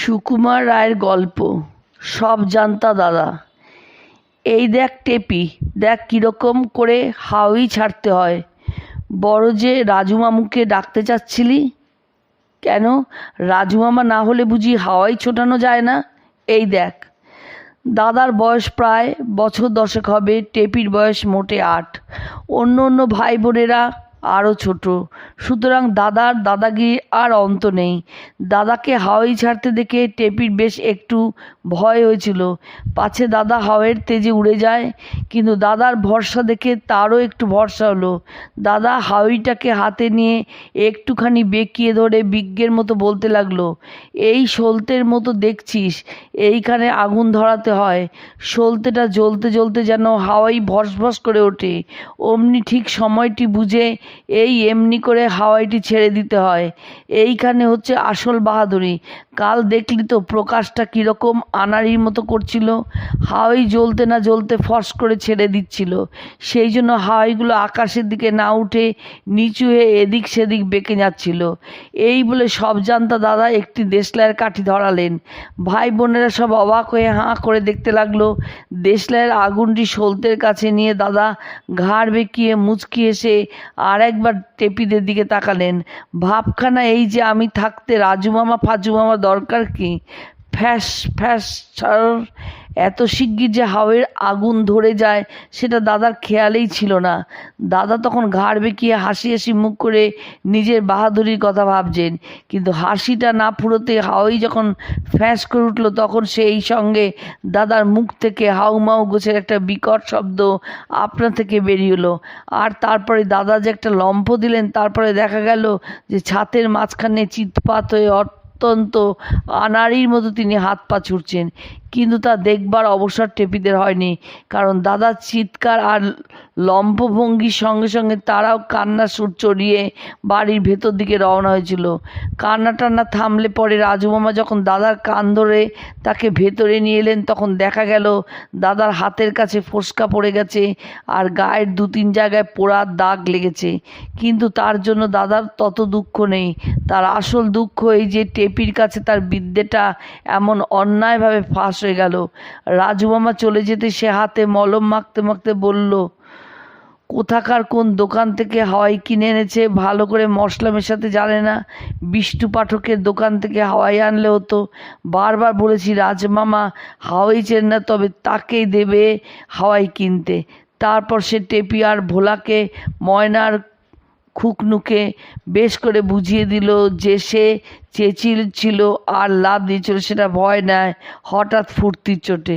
সুকুমার রায়ের গল্প। সব জানতা দাদা। এই দেখ টেপি, দেখ কীরকম করে হাউই ছাড়তে হয়। বড় যে রাজু মামুকে ডাকতে চাচ্ছিলি? কেন? রাজু মামা না হলে বুঝি হাওয়াই ছোটানো যায় না? এই দেখ। দাদার বয়স প্রায় বছর দশেক হবে, টেপির বয়স মোটে আট। অন্য অন্য ভাই বোনেরা আরও ছোট। সুতরাং দাদার দাদাগিরি আর অন্ত নেই। দাদাকে হাওয়াই ছাড়তে দেখে টেপির বেশ একটু ভয় হয়েছিল। পাছে দাদা হাওয়ের তেজে উড়ে যায়, কিন্তু দাদার ভরসা দেখে তারও একটু ভরসা হলো। দাদা হাওয়াইটাকে হাতে নিয়ে একটুখানি বেঁকিয়ে ধরে বিজ্ঞের মতো বলতে লাগল, এই সলতের মতো দেখছিস, এইখানে আগুন ধরাতে হয়। সলতেটা জ্বলতে জ্বলতে যেন হাওয়াই ভস ভস করে ওঠে। অমনি ঠিক সময়টি বুঝে এই এমনি করে হাওয়াইটি ছেড়ে দিতে হয়। এইখানে হচ্ছে আসল বাহাদুরি। কাল দেখলি তো প্রকাশটা কীরকম আনাড়ির মতো করছিল। হাওয়াই জ্বলতে না জ্বলতে ফস করে ছেড়ে দিচ্ছিল। সেই জন্য হাওয়াইগুলো আকাশের দিকে না উঠে নিচু হয়ে এদিক সেদিক বেঁকে যাচ্ছিল। এই বলে সব জানতা দাদা একটি দেশলাইয়ের কাঠি ধরালেন। ভাই বোনেরা সব অবাক হয়ে হাঁ করে দেখতে লাগল। দেশলাইয়ের আগুনটি সলতের কাছে নিয়ে দাদা ঘাড় বেঁকিয়ে মুচকি এসে আর একবার টেপিদের দিকে তাকালেন। ভাবখানা এই যে আমি থাকতে রাজু মামা ফাজু দরকার কি? ফ্যাস ফ্যাস, ছাড়। এত শিগগির যে হাওয়ের আগুন ধরে যায়, সেটা দাদার খেয়ালেই ছিল না। দাদা তখন ঘাড় বেঁকিয়ে হাসি হাসি মুখ করে নিজের বাহাদুরির কথা ভাবছেন। কিন্তু হাসিটা না ফুরোতে হাওয়াই যখন ফ্যাঁস করে উঠল, তখন সেই সঙ্গে দাদার মুখ থেকে হাউমাউ গোছের একটা বিকট শব্দ আপনা থেকে বেরিয়ে এলো। আর তারপরে দাদা যে একটা লম্ফ দিলেন, তারপরে দেখা গেল যে ছাতের মাঝখানে চিৎপাত হয়ে অত্যন্ত আনাড়ির মতো তিনি হাত পা ছুটছেন কিন্তু তা দেখবার অবসর টেপিদের হয়নি, কারণ দাদার চিৎকার আর লম্ফভঙ্গির সঙ্গে সঙ্গে তারাও কান্নার সুর চড়িয়ে বাড়ির ভেতর দিকে রওনা হয়েছিল। কান্না টান্না থামলে পরে রাজু মামা যখন দাদার কান ধরে তাকে ভেতরে নিয়ে এলেন, তখন দেখা গেল দাদার হাতের কাছে ফোসকা পড়ে গেছে আর গায়ের দু তিন জায়গায় পোড়ার দাগ লেগেছে। কিন্তু তার জন্য দাদার তত দুঃখ নেই। তার আসল দুঃখ এই যে টেপির কাছে তার বিদ্যেটা এমন অন্যায়ভাবে ফাঁস হয়ে গেল। রাজু মামা চলে যেতে সে হাতে মলম মাখতে মাখতে বলল, কোথাকার কোন দোকান থেকে হাওয়াই কিনে এনেছে, ভালো করে মশলা মেশাতে জানে না। বিষ্টু পাঠকের দোকান থেকে হাওয়াই আনলে হতো। বারবার বলেছি রাজমামা হাওয়াই চেন না, তবে তাকেই দেবে হাওয়াই কিনতে। তারপর সে টেপি আর ভোলাকে, ময়নার খুকনুকে বেশ করে বুঝিয়ে দিল যে সে চেঁচিল ছিল আর লাভ দিয়েছিল, সেটা ভয় নেয় হঠাৎ ফুর্তির চোটে।